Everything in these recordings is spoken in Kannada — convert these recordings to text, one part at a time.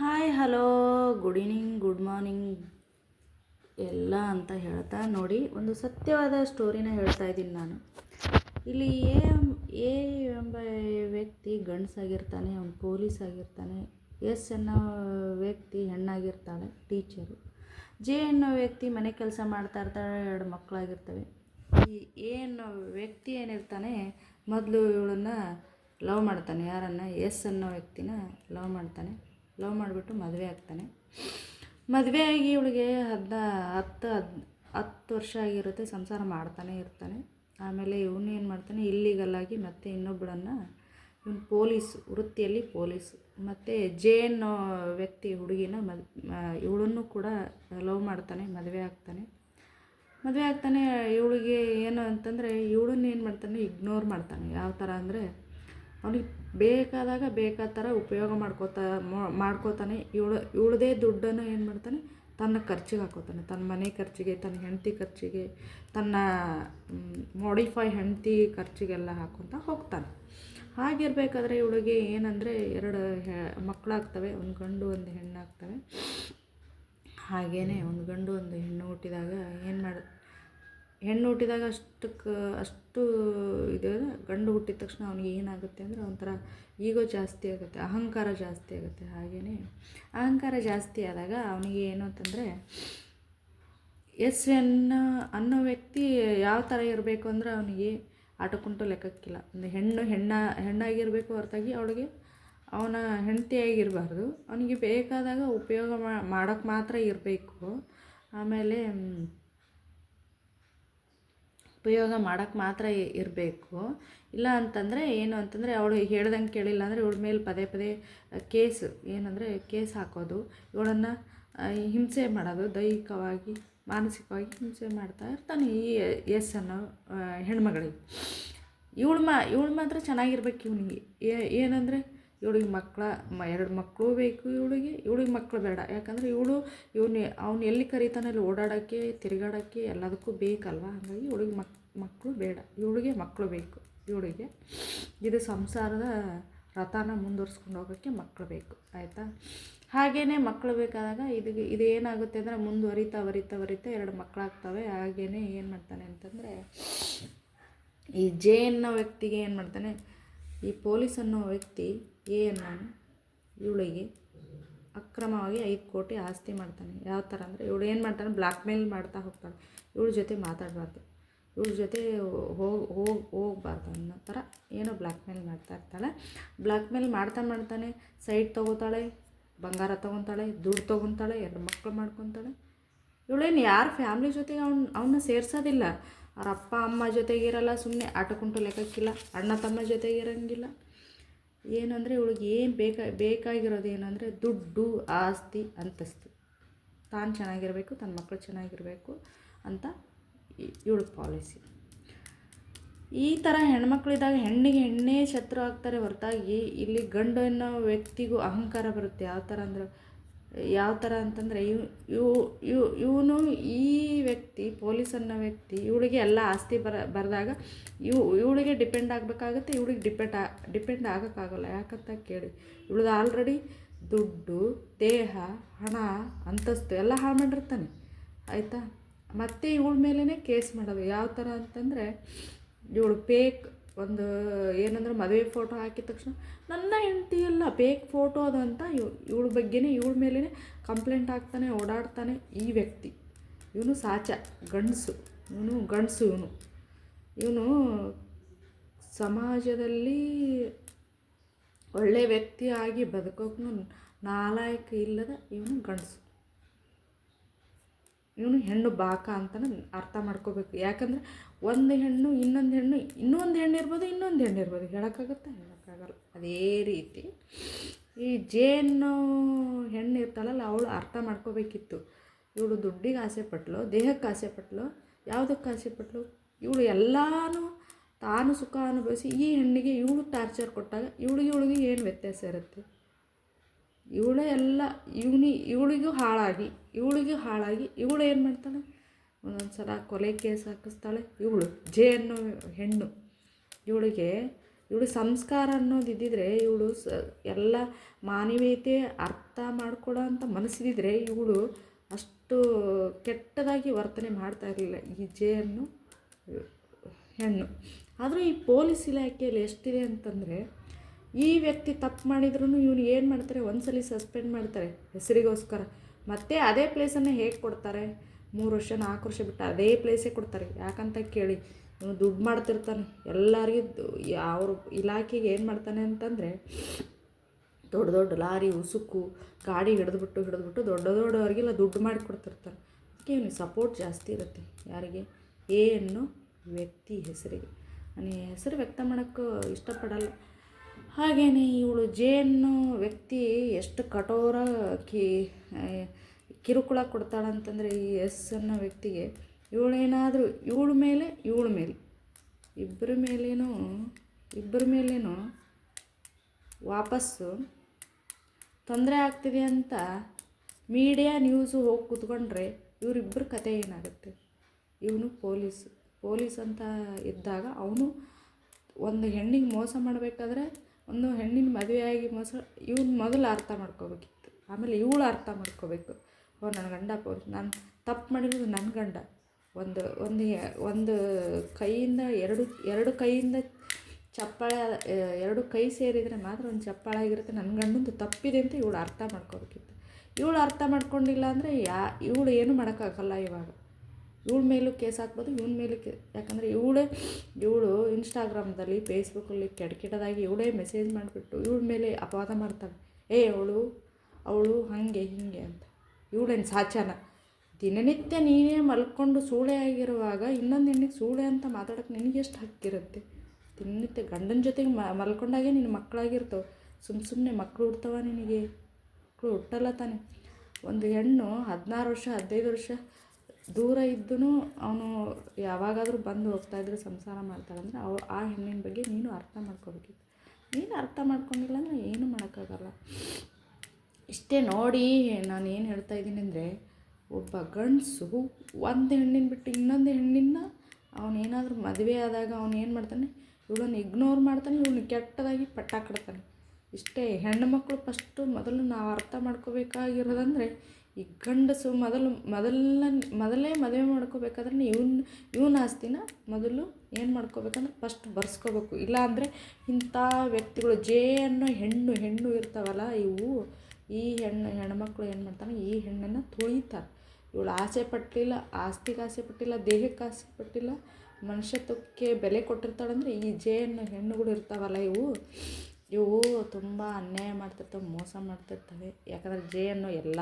Hi, hello, good evening, good morning ಎಲ್ಲ ಅಂತ ಹೇಳ್ತಾ ನೋಡಿ ಒಂದು ಸತ್ಯವಾದ ಸ್ಟೋರಿನ ಹೇಳ್ತಾ ಇದ್ದೀನಿ ನಾನು. ಇಲ್ಲಿ ಎ ಎಂ- ಎಂಬ ವ್ಯಕ್ತಿ ಗಂಡಸಾಗಿರ್ತಾನೆ, ಅವನು ಪೊಲೀಸ್ ಆಗಿರ್ತಾನೆ ಎಸ್ ಅನ್ನೋ ವ್ಯಕ್ತಿ ಹೆಣ್ಣಾಗಿರ್ತಾಳೆ, ಟೀಚರು. ಜೆ ಅನ್ನೋ ವ್ಯಕ್ತಿ ಮನೆ ಕೆಲಸ ಮಾಡ್ತಾ ಇರ್ತಾಳೆ, ಎರಡು ಮಕ್ಕಳಾಗಿರ್ತವೆ. ಈ ಎ ಅನ್ನೋ ವ್ಯಕ್ತಿ ಏನಿರ್ತಾನೆ, ಮೊದಲು ಇವಳನ್ನು ಲವ್ ಮಾಡ್ತಾನೆ, ಯಾರನ್ನು? ಎಸ್ ಅನ್ನೋ ವ್ಯಕ್ತಿನ ಲವ್ ಮಾಡ್ತಾನೆ. ಲವ್ ಮಾಡಿಬಿಟ್ಟು ಮದುವೆ ಆಗ್ತಾನೆ. ಮದುವೆ ಆಗಿ ಇವಳಿಗೆ ಹದ್ನ, ಹತ್ತು, ಹದ್, ಹತ್ತು ವರ್ಷ ಆಗಿರುತ್ತೆ, ಸಂಸಾರ ಮಾಡ್ತಾನೆ ಇರ್ತಾನೆ. ಆಮೇಲೆ ಇವನು ಏನು ಮಾಡ್ತಾನೆ ಇಲ್ಲಿಗಲ್ಲಾಗಿ ಮತ್ತೆ ಇನ್ನೊಬ್ಬಳನ್ನು ಇವನು ಪೊಲೀಸ್, ವೃತ್ತಿಯಲ್ಲಿ ಪೊಲೀಸ್, ಮತ್ತು ಜೇನ್ ವ್ಯಕ್ತಿ, ಹುಡುಗಿನ ಮದ್ ಇವಳನ್ನು ಕೂಡ ಲವ್ ಮಾಡ್ತಾನೆ, ಮದುವೆ ಆಗ್ತಾನೆ. ಮದುವೆ ಆಗ್ತಾನೆ, ಇವಳಿಗೆ ಏನು ಅಂತಂದರೆ, ಇವಳನ್ನ ಏನು ಮಾಡ್ತಾನೆ ಇಗ್ನೋರ್ ಮಾಡ್ತಾನೆ. ಯಾವ ಥರ ಅಂದರೆ ಅವನಿಗೆ ಬೇಕಾದಾಗ ಬೇಕಾದ ಥರ ಉಪಯೋಗ ಮಾಡ್ಕೋತಾ ಮಾಡ್ಕೋತಾನೆ. ಇವಳು, ಇವಳದೇ ದುಡ್ಡನ್ನು ಏನು ಮಾಡ್ತಾನೆ? ತನ್ನ ಖರ್ಚಿಗೆ ಹಾಕೋತಾನೆ. ತನ್ನ ಮನೆ ಖರ್ಚಿಗೆ, ತನ್ನ ಹೆಂಡತಿ ಖರ್ಚಿಗೆ, ತನ್ನ ಮಾಡಿಫೈ ಹೆಂಡತಿ ಖರ್ಚಿಗೆಲ್ಲ ಹಾಕೊತ ಹೋಗ್ತಾನೆ. ಹಾಗಿರ್ಬೇಕಾದ್ರೆ ಇವಳಿಗೆ ಏನಂದರೆ ಎರಡು ಹೆ ಮಕ್ಕಳಾಗ್ತವೆ ಒಂದು ಗಂಡು, ಒಂದು ಹೆಣ್ಣಾಗ್ತವೆ. ಹಾಗೇ ಒಂದು ಗಂಡು, ಒಂದು ಹೆಣ್ಣು ಹುಟ್ಟಿದಾಗ ಏನು ಮಾಡ ಹೆಣ್ಣು ಹುಟ್ಟಿದಾಗ ಅಷ್ಟಕ್ಕೆ, ಅಷ್ಟು ಇದು ಗಂಡು ಹುಟ್ಟಿದ ತಕ್ಷಣ ಅವ್ನಿಗೆ ಏನಾಗುತ್ತೆ ಅಂದರೆ ಒಂಥರ ಈಗೋ ಜಾಸ್ತಿ ಆಗುತ್ತೆ, ಅಹಂಕಾರ ಜಾಸ್ತಿ ಆಗುತ್ತೆ ಹಾಗೆಯೇ ಅಹಂಕಾರ ಜಾಸ್ತಿ ಆದಾಗ ಅವನಿಗೆ ಏನು ಅಂತಂದರೆ ಎಸ್ ಅನ್ನೋ ಅನ್ನೋ ವ್ಯಕ್ತಿ ಯಾವ ಥರ ಇರಬೇಕು ಅಂದ್ರೆ ಅವನಿಗೆ ಆಟಕ್ಕುಂಟು ಲೆಕ್ಕಕ್ಕಿಲ್ಲ. ಒಂದು ಹೆಣ್ಣು ಹೆಣ್ಣ, ಹೆಣ್ಣಾಗಿರಬೇಕು ಹೊರತಾಗಿ ಅವಳಿಗೆ ಅವನ ಹೆಂಡತಿಯಾಗಿರಬಾರ್ದು ಅವನಿಗೆ ಬೇಕಾದಾಗ ಉಪಯೋಗ ಮಾಡೋಕ್ಕೆ ಮಾತ್ರ ಇರಬೇಕು. ಆಮೇಲೆ ಉಪಯೋಗ ಮಾಡೋಕ್ಕೆ ಮಾತ್ರ ಇರಬೇಕು. ಇಲ್ಲ ಅಂತಂದರೆ ಏನು ಅಂತಂದರೆ ಅವಳು ಹೇಳ್ದಂಗೆ ಕೇಳಿಲ್ಲ ಅಂದರೆ ಇವಳ ಮೇಲೆ ಪದೇ ಪದೇ ಕೇಸ್ ಏನಂದರೆ ಕೇಸ್ ಹಾಕೋದು. ಇವಳನ್ನು ಹಿಂಸೆ ಮಾಡೋದು, ದೈಹಿಕವಾಗಿ, ಮಾನಸಿಕವಾಗಿ ಹಿಂಸೆ ಮಾಡ್ತಾ ಇರ್ತಾನೆ ಈ ಎಸ್ ಅನ್ನೋ ಹೆಣ್ಮಗಳಿಗೆ. ಇವಳು ಮಾ ಇವಳು ಮಾತ್ರ ಚೆನ್ನಾಗಿರ್ಬೇಕು ಇವನಿಗೆ. ಏನಂದರೆ ಇವಳಿಗೆ ಮಕ್ಕಳ ಮ, ಎರಡು ಮಕ್ಕಳು ಬೇಕು ಇವಳಿಗೆ ಇವಳಿಗೆ ಮಕ್ಕಳು ಬೇಡ. ಯಾಕಂದರೆ ಇವಳು, ಇವನು, ಅವ್ನು ಎಲ್ಲಿ ಕರೀತಾನೆ ಅಲ್ಲಿ ಓಡಾಡೋಕ್ಕೆ, ತಿರುಗಾಡೋಕ್ಕೆ ಎಲ್ಲದಕ್ಕೂ ಬೇಕಲ್ವ? ಹಾಗಾಗಿ ಇವಳಿಗೆ ಮಕ್ ಮಕ್ಕಳು ಬೇಡ. ಇವಳಿಗೆ ಮಕ್ಕಳು ಬೇಕು. ಇವಳಿಗೆ ಇದು ಸಂಸಾರದ ರಥನ ಮುಂದುವರ್ಸ್ಕೊಂಡು ಹೋಗೋಕ್ಕೆ ಮಕ್ಕಳು ಬೇಕು. ಆಯಿತಾ? ಹಾಗೇ ಮಕ್ಕಳು ಬೇಕಾದಾಗ ಇದು ಇದು ಏನಾಗುತ್ತೆ ಅಂದರೆ ಮುಂದುವರಿತಾ ವರಿತಾ ವರಿತಾ ಎರಡು ಮಕ್ಕಳಾಗ್ತವೆ ಹಾಗೇ ಏನು ಮಾಡ್ತಾನೆ ಅಂತಂದರೆ ಈ ಜೇನ ವ್ಯಕ್ತಿಗೆ ಏನು ಮಾಡ್ತಾನೆ? ಈ ಪೊಲೀಸ್ ಅನ್ನೋ ವ್ಯಕ್ತಿ ಎ ಅನ್ನೋನು ಇವಳಿಗೆ ಅಕ್ರಮವಾಗಿ ಐದು ಕೋಟಿ ಆಸ್ತಿ ಮಾಡ್ತಾನೆ. ಯಾವ ಥರ ಅಂದರೆ ಇವಳು ಏನು ಮಾಡ್ತಾನೆ? ಬ್ಲ್ಯಾಕ್ ಮೇಲ್ ಮಾಡ್ತಾ ಹೋಗ್ತಾಳೆ. ಇವಳ ಜೊತೆ ಮಾತಾಡಬಾರ್ದು. ಇವಳ ಜೊತೆ ಹೋಗಿ ಹೋಗಿ, ಹೋಗ್ಬಾರ್ದು ಅನ್ನೋ ಥರ ಏನೋ ಬ್ಲ್ಯಾಕ್ ಮೇಲ್ ಮಾಡ್ತಾ ಇರ್ತಾಳೆ. ಬ್ಲ್ಯಾಕ್ ಮೇಲ್ ಮಾಡ್ತಾ ಮಾಡ್ತಾನೆ, ಸೈಟ್ ತೊಗೋತಾಳೆ, ಬಂಗಾರ ತೊಗೊತಾಳೆ, ದುಡ್ಡು ತೊಗೊತಾಳೆ, ಎರಡು ಮಕ್ಕಳು ಮಾಡ್ಕೊತಾಳೆ. ಇವಳೇನು ಯಾರ ಫ್ಯಾಮ್ಲಿ ಜೊತೆಗೆ ಅವ್ನು, ಅವನ್ನ ಸೇರ್ಸೋದಿಲ್ಲ. ಅವ್ರ ಅಪ್ಪ, ಅಮ್ಮ ಜೊತೆಗಿರಲ್ಲ ಸುಮ್ಮನೆ ಆಟ ಕುಂಟು ಲೆಕ್ಕಕ್ಕಿಲ್ಲ, ಅಣ್ಣ ತಮ್ಮ ಜೊತೆಗಿರಂಗಿಲ್ಲ. ಏನಂದರೆ ಇವಳಿಗೆ ಏನು ಬೇಕಾ, ಬೇಕಾಗಿರೋದು ಏನಂದರೆ ದುಡ್ಡು, ಆಸ್ತಿ, ಅಂತಸ್ತು. ತಾನು ಚೆನ್ನಾಗಿರಬೇಕು ತನ್ನ ಮಕ್ಕಳು ಚೆನ್ನಾಗಿರಬೇಕು ಅಂತ ಇವಳ ಪಾಲಿಸಿ. ಈ ಥರ ಹೆಣ್ಮಕ್ಳಿದ್ದಾಗ ಹೆಣ್ಣಿಗೆ ಹೆಣ್ಣೇ ಶತ್ರು ಆಗ್ತಾರೆ ಹೊರತಾಗಿ ಇಲ್ಲಿ ಗಂಡು ಅನ್ನೋ ವ್ಯಕ್ತಿಗೂ ಅಹಂಕಾರ ಬರುತ್ತೆ. ಯಾವ ಥರ ಅಂದ್ರೆ ಯಾವ ಥರ ಅಂತಂದರೆ ಇವ್, ಇವು, ಇವ್, ಇವನು ಈ ವ್ಯಕ್ತಿ ಪೊಲೀಸ್ ಅನ್ನೋ ವ್ಯಕ್ತಿ, ಇವಳಿಗೆ ಎಲ್ಲ ಆಸ್ತಿ ಬರ, ಬರೆದಾಗ ಇವು, ಇವಳಿಗೆ ಡಿಪೆಂಡ್ ಆಗಬೇಕಾಗುತ್ತೆ, ಇವಳಿಗೆ ಡಿಪೆಂಡ್ ಆ ಡಿಪೆಂಡ್ ಆಗೋಕ್ಕಾಗಲ್ಲ. ಯಾಕಂತ ಕೇಳಿ, ಇವಳದು ಆಲ್ರೆಡಿ ದುಡ್ಡು, ದೇಹ, ಹಣ, ಅಂತಸ್ತು ಎಲ್ಲ ಹಾಳು ಮಾಡಿರ್ತಾನೆ. ಆಯಿತಾ? ಮತ್ತೆ ಇವಳ ಮೇಲೇ ಕೇಸ್ ಮಾಡೋದು. ಯಾವ ಥರ ಅಂತಂದರೆ, ಇವಳು ಫೇಕ್ ಒಂದು ಏನಂದ್ರೆ ಮದುವೆ ಫೋಟೋ ಹಾಕಿದ ತಕ್ಷಣ, ನನ್ನ ಹೆಂಡತಿ ಅಲ್ಲ ಬೇಕ್ ಫೋಟೋ ಅದು ಅಂತ ಇವ್, ಇವಳ ಬಗ್ಗೆನೇ, ಇವಳ ಮೇಲೇ ಕಂಪ್ಲೇಂಟ್ ಹಾಕ್ತಾನೆ, ಓಡಾಡ್ತಾನೆ ಈ ವ್ಯಕ್ತಿ. ಇವನು ಸಾಚ, ಗಂಡಸು. ಇವನು ಗಂಡಸು ಇವನು. ಇವನು ಸಮಾಜದಲ್ಲಿ ಒಳ್ಳೆ ವ್ಯಕ್ತಿಯಾಗಿ ಬದುಕೋಕ್ಕೂ ನಾಲಾಯಕ ಇಲ್ಲದ ಇವನು ಗಂಡಸು. ಇವನು ಹೆಣ್ಣು ಬಾಕ ಅಂತಲೇ ಅರ್ಥ ಮಾಡ್ಕೋಬೇಕು. ಯಾಕಂದರೆ ಒಂದು ಹೆಣ್ಣು, ಇನ್ನೊಂದು ಹೆಣ್ಣು ಇನ್ನೊಂದು ಹೆಣ್ಣು ಇರ್ಬೋದು, ಇನ್ನೊಂದು ಹೆಣ್ಣು ಇರ್ಬೋದು. ಹೇಳೋಕ್ಕಾಗತ್ತಾ? ಹೇಳೋಕ್ಕಾಗಲ್ಲ. ಅದೇ ರೀತಿ ಈ ಜೇನು ಹೆಣ್ಣು ಇರ್ತಾಳಲ್ಲ, ಅವಳು ಅರ್ಥ ಮಾಡ್ಕೋಬೇಕಿತ್ತು. ಇವಳು ದುಡ್ಡಿಗೆ ಆಸೆ ಪಟ್ಲು, ದೇಹಕ್ಕೆ ಆಸೆ ಪಟ್ಲು. ಯಾವುದಕ್ಕೆ ಆಸೆ ಪಟ್ಲು? ಇವಳು ಎಲ್ಲಾನು ತಾನು ಸುಖ ಅನುಭವಿಸಿ ಈ ಹೆಣ್ಣಿಗೆ ಇವಳು ಟಾರ್ಚರ್ ಕೊಟ್ಟಾಗ ಇವಳಿಗೆ ಇವಳಿಗೆ ಏನು ವ್ಯತ್ಯಾಸ ಇರುತ್ತೆ? ಇವಳೇ ಎಲ್ಲ ಇವನಿ ಇವಳಿಗೂ ಹಾಳಾಗಿ ಇವಳಿಗೂ ಹಾಳಾಗಿ, ಇವಳು ಏನು ಮಾಡ್ತಾಳೆ? ಒಂದೊಂದು ಸಲ ಕೊಲೆ ಕೇಸ್ ಹಾಕಿಸ್ತಾಳೆ. ಇವಳು, ಜೆ ಅನ್ನೋ ಹೆಣ್ಣು. ಇವಳಿಗೆ, ಇವಳು ಸಂಸ್ಕಾರ ಅನ್ನೋದು ಇವಳು ಸ ಎಲ್ಲ ಮಾನವೀಯತೆ ಅರ್ಥ ಮಾಡ್ಕೊಡೋ ಅಂತ ಮನಸ್ಸಿದ್ದಿದ್ರೆ ಇವಳು ಅಷ್ಟು ಕೆಟ್ಟದಾಗಿ ವರ್ತನೆ ಮಾಡ್ತಾ ಇರಲಿಲ್ಲ ಈ ಜೆ ಅನ್ನು ಹೆಣ್ಣು. ಆದರೂ ಈ ಪೊಲೀಸ್ ಇಲಾಖೆಯಲ್ಲಿ ಎಷ್ಟಿದೆ ಅಂತಂದರೆ ಈ ವ್ಯಕ್ತಿ ತಪ್ಪು ಮಾಡಿದ್ರೂ ಇವನು ಏನು ಮಾಡ್ತಾರೆ? ಒಂದ್ಸಲಿ ಸಸ್ಪೆಂಡ್ ಮಾಡ್ತಾರೆ ಹೆಸರಿಗೋಸ್ಕರ. ಮತ್ತೆ ಅದೇ ಪ್ಲೇಸನ್ನು ಹೇಗೆ ಕೊಡ್ತಾರೆ? ಮೂರು ವರ್ಷ, ನಾಲ್ಕು ವರ್ಷ ಬಿಟ್ಟು ಅದೇ ಪ್ಲೇಸೇ ಕೊಡ್ತಾರೆ. ಯಾಕಂತ ಕೇಳಿ. ಇವನು ದುಡ್ಡು ಮಾಡ್ತಿರ್ತಾನೆ. ಎಲ್ಲರಿಗೂ ಅವ್ರ ಇಲಾಖೆಗೆ ಏನು ಮಾಡ್ತಾನೆ ಅಂತಂದರೆ, ದೊಡ್ಡ ದೊಡ್ಡ ಲಾರಿ, ಉಸುಕು, ಗಾಡಿ ಹಿಡಿದ್ಬಿಟ್ಟು ಹಿಡಿದ್ಬಿಟ್ಟು ದೊಡ್ಡ ದೊಡ್ಡವರಿಗೆಲ್ಲ ದುಡ್ಡು ಮಾಡಿ ಕೊಡ್ತಿರ್ತಾರೆ. ಅದಕ್ಕೆ ಇವನಿಗೆ ಸಪೋರ್ಟ್ ಜಾಸ್ತಿ ಇರುತ್ತೆ ಯಾರಿಗೆ? ಎ ವ್ಯಕ್ತಿ ಹೆಸರಿಗೆ. ನಾನು ಹೆಸರು ವ್ಯಕ್ತ ಮಾಡೋಕ್ಕೂ ಇಷ್ಟಪಡಲ್ಲ. ಹಾಗೆಯೇ ಇವಳು ಜೆ ಅನ್ನೋ ವ್ಯಕ್ತಿ ಎಷ್ಟು ಕಠೋರ ಕಿ ಕಿರುಕುಳ ಕೊಡ್ತಾಳಂತಂದರೆ ಈ ಎಸ್ ಅನ್ನೋ ವ್ಯಕ್ತಿಗೆ ಇವಳೇನಾದರೂ ಇವಳ ಮೇಲೆ ಇವಳ ಮೇಲೆ. ಇಬ್ಬರ ಮೇಲೇನೂ ಇಬ್ಬರ ಮೇಲೇನೂ ವಾಪಸ್ಸು ತೊಂದರೆ ಆಗ್ತಿದೆ ಅಂತ ಮೀಡಿಯಾ ನ್ಯೂಸು ಹೋಗಿ ಕೂತ್ಕೊಂಡ್ರೆ ಇವರಿಬ್ಬರ ಕತೆ ಏನಾಗುತ್ತೆ? ಇವನು ಪೊಲೀಸ್. ಪೊಲೀಸ್ ಅಂತ ಇದ್ದಾಗ ಅವನು ಒಂದು ಹೆಣ್ಣಿಗೆ ಮೋಸ ಮಾಡಬೇಕಾದ್ರೆ ಒಂದು ಹೆಣ್ಣಿನ ಮದುವೆಯಾಗಿ ಮೊಸ, ಇವ್ನು ಮೊದಲು ಅರ್ಥ ಮಾಡ್ಕೋಬೇಕಿತ್ತು. ಆಮೇಲೆ ಇವಳು ಅರ್ಥ ಮಾಡ್ಕೋಬೇಕು. ಓ, ನನ್ನ ಗಂಡ ನಾನು ತಪ್ಪು ಮಾಡಿರೋದು ನನ್ನ ಗಂಡ. ಒಂದು ಒಂದು ಒಂದು ಕೈಯಿಂದ ಎರಡು ಎರಡು ಕೈಯಿಂದ ಚಪ್ಪಾಳೆ ಎರಡು ಕೈ ಸೇರಿದರೆ ಮಾತ್ರ ಒಂದು ಚಪ್ಪಾಳೆ ಆಗಿರುತ್ತೆ. ನನ್ನ ಗಂಡಂದು ತಪ್ಪಿದೆ ಅಂತ ಇವಳು ಅರ್ಥ ಮಾಡ್ಕೋಬೇಕಿತ್ತು. ಇವಳು ಅರ್ಥ ಮಾಡ್ಕೊಂಡಿಲ್ಲ ಅಂದರೆ ಯಾ, ಇವಳು ಏನು ಮಾಡೋಕ್ಕಾಗಲ್ಲ ಇವಾಗ. ಇವಳ ಮೇಲೂ ಕೇಸ್ ಹಾಕ್ಬೋದು, ಇವನ ಮೇಲೂ ಕೇ, ಯಾಕಂದರೆ ಇವಳೇ, ಇವಳು ಇನ್ಸ್ಟಾಗ್ರಾಮ್ದಲ್ಲಿ ಫೇಸ್ಬುಕ್ಕಲ್ಲಿ ಕೆಟ್ಟ ಕೆಟ್ಟದಾಗಿ ಇವಳೇ ಮೆಸೇಜ್ ಮಾಡಿಬಿಟ್ಟು ಇವಳ ಮೇಲೆ ಅಪವಾದ ಮಾಡ್ತಾಳೆ. ಏ, ಅವಳು ಅವಳು ಹಾಗೆ, ಹೀಗೆ ಅಂತ. ಇವಳೇನು ಸಾಚಾನ ದಿನನಿತ್ಯ ನೀನೇ ಮಲ್ಕೊಂಡು ಸೂಳೆ ಆಗಿರುವಾಗ ಇನ್ನೊಂದು ಹೆಣ್ಣಿಗೆ ಸೂಳೆ ಅಂತ ಮಾತಾಡೋಕ್ಕೆ ನಿನಗೆ ಎಷ್ಟು ಹಕ್ಕಿರುತ್ತೆ ದಿನನಿತ್ಯ ಗಂಡನ ಜೊತೆಗೆ ಮಲ್ಕೊಂಡಾಗೆ ನಿನ್ನ ಮಕ್ಕಳಾಗಿರ್ತವೆ ಸುಮ್ಮ ಸುಮ್ಮನೆ ಮಕ್ಕಳು ಹುಡ್ತವ ನಿನಗೆ? ಮಕ್ಕಳು ಹುಟ್ಟಲ್ಲ ತಾನೆ. ಒಂದು ಹೆಣ್ಣು ಹದಿನಾರು ವರ್ಷ, ಹದಿನೈದು ವರ್ಷ ದೂರ ಇದ್ದೂ ಅವನು ಯಾವಾಗಾದರೂ ಬಂದು ಹೋಗ್ತಾಯಿದ್ರೆ ಸಂಸಾರ ಮಾಡ್ತಾಳಂದ್ರೆ ಅವ ಆ ಹೆಣ್ಣಿನ ಬಗ್ಗೆ ನೀನು ಅರ್ಥ ಮಾಡ್ಕೋಬೇಕಿತ್ತು ನೀನು ಅರ್ಥ ಮಾಡ್ಕೊಂಡಿಲ್ಲ ಅಂದರೆ ಏನು ಮಾಡೋಕ್ಕಾಗಲ್ಲ. ಇಷ್ಟೇ ನೋಡಿ ನಾನು ಏನು ಹೇಳ್ತಾ ಇದ್ದೀನಿ ಅಂದರೆ ಒಬ್ಬ ಗಂಡಸು ಒಂದು ಹೆಣ್ಣಿನ ಬಿಟ್ಟು ಇನ್ನೊಂದು ಹೆಣ್ಣಿನ ಅವನೇನಾದರೂ ಮದುವೆ ಆದಾಗ ಅವನು ಏನು ಮಾಡ್ತಾನೆ? ಇವಳನ್ನು ಇಗ್ನೋರ್ ಮಾಡ್ತಾನೆ, ಇವಳನ್ನ ಕೆಟ್ಟದಾಗಿ ಪಟ್ಟ ಕಡ್ತಾನೆ ಇಷ್ಟೇ ಹೆಣ್ಣು ಮಕ್ಕಳು ಫಸ್ಟು ಮೊದಲು ನಾವು ಅರ್ಥ ಮಾಡ್ಕೋಬೇಕಾಗಿರೋದಂದರೆ ಈ ಗಂಡಸು ಮೊದಲು ಮೊದಲ ಮೊದಲೇ ಮದುವೆ ಮಾಡ್ಕೋಬೇಕಾದ್ರೆ ಇವ್ನ ಇವನ ಆಸ್ತಿನ ಮೊದಲು ಏನು ಮಾಡ್ಕೋಬೇಕಂದ್ರೆ ಫಸ್ಟ್ ಬರ್ಸ್ಕೋಬೇಕು. ಇಲ್ಲಾಂದರೆ ಇಂಥ ವ್ಯಕ್ತಿಗಳು ಜೇ ಅನ್ನೋ ಹೆಣ್ಣು ಹೆಣ್ಣು ಇರ್ತಾವಲ್ಲ ಇವು, ಈ ಹೆಣ್ಣು ಹೆಣ್ಮಕ್ಳು ಏನು ಮಾಡ್ತಾನೆ, ಈ ಹೆಣ್ಣನ್ನು ತುಳಿತಾರೆ. ಇವಳು ಆಸೆ ಪಟ್ಟಿಲ್ಲ, ಆಸ್ತಿಗೆ ಆಸೆ ಪಟ್ಟಿಲ್ಲ, ದೇಹಕ್ಕೆ ಆಸೆ ಪಟ್ಟಿಲ್ಲ, ಮನುಷ್ಯತ್ವಕ್ಕೆ ಬೆಲೆ ಕೊಟ್ಟಿರ್ತಾಳಂದ್ರೆ ಈ ಜೇ ಅನ್ನೋ ಹೆಣ್ಣುಗಳು ಇರ್ತಾವಲ್ಲ ಇವು. ಇವು ತುಂಬ ಅನ್ಯಾಯ ಮಾಡ್ತಿರ್ತವೆ, ಮೋಸ ಮಾಡ್ತಿರ್ತವೆ. ಯಾಕಂದರೆ ಜೆ ಅನ್ನೋ ಎಲ್ಲ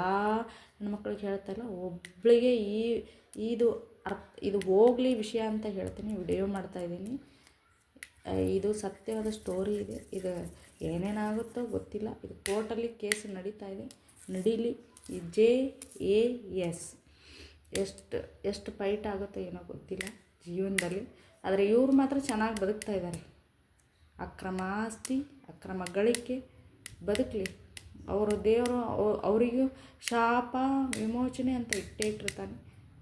ಹೆಣ್ಮಕ್ಳಿಗೆ ಹೇಳ್ತಾ ಇಲ್ಲ ಒಬ್ಬಳಿಗೆ ಈ, ಇದು ಅರ್ಥ, ಇದು ಹೋಗ್ಲಿ ವಿಷಯ ಅಂತ ಹೇಳ್ತೀನಿ, ವಿಡಿಯೋ ಮಾಡ್ತಾಯಿದ್ದೀನಿ ಇದು ಸತ್ಯವಾದ ಸ್ಟೋರಿ ಇದೆ. ಇದು ಏನೇನಾಗುತ್ತೋ ಗೊತ್ತಿಲ್ಲ. ಇದು ಕೋರ್ಟಲ್ಲಿ ಕೇಸ್ ನಡೀತಾ ಇದೆ. ನಡೀಲಿ. ಈ ಜೆ, ಎ, ಎಸ್. ಎಷ್ಟು ಎಷ್ಟು ಫೈಟ್ ಆಗುತ್ತೋ ಏನೋ ಗೊತ್ತಿಲ್ಲ ಜೀವನದಲ್ಲಿ. ಆದರೆ ಇವ್ರು ಮಾತ್ರ ಚೆನ್ನಾಗಿ ಬದುಕ್ತಾ ಇದ್ದಾರೆ ಅಕ್ರಮ ಆಸ್ತಿ ಅಕ್ರಮ ಗಳಿಕೆ ಬದುಕಲಿ. ಅವರು ದೇವರು ಅವರಿಗೂ ಶಾಪ, ವಿಮೋಚನೆ ಅಂತ ಇಟ್ಟೇ ಇಟ್ಟಿರ್ತಾನೆ.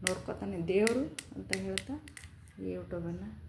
ನೋಡ್ಕೊತಾನೆ ದೇವರು ಅಂತ ಹೇಳ್ತಾ ಈ ಯೂಟ್ಯೂಬನ್ನು